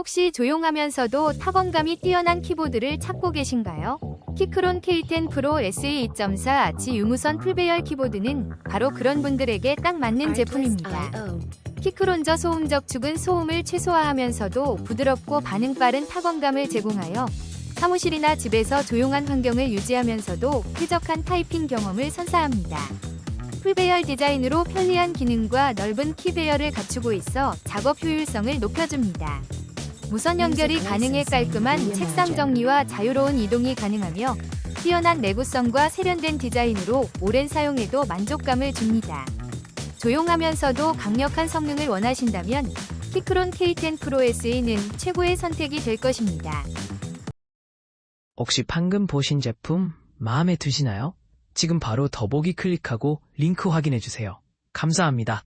혹시 조용하면서도 타건감이 뛰어난 키보드를 찾고 계신가요? 키크론 K10 프로 SE 2.4지 유무선 풀배열 키보드는 바로 그런 분들에게 딱 맞는 제품입니다. 키크론 저소음 적축은 소음을 최소화하면서도 부드럽고 반응 빠른 타건감을 제공하여 사무실이나 집에서 조용한 환경을 유지하면서도 쾌적한 타이핑 경험을 선사합니다. 풀배열 디자인으로 편리한 기능과 넓은 키 배열을 갖추고 있어 작업 효율성을 높여줍니다. 무선 연결이 가능해 깔끔한 책상 정리와 자유로운 이동이 가능하며 뛰어난 내구성과 세련된 디자인으로 오랜 사용에도 만족감을 줍니다. 조용하면서도 강력한 성능을 원하신다면 키크론 K10 프로 SE는 최고의 선택이 될 것입니다. 혹시 방금 보신 제품 마음에 드시나요? 지금 바로 더보기 클릭하고 링크 확인해 주세요. 감사합니다.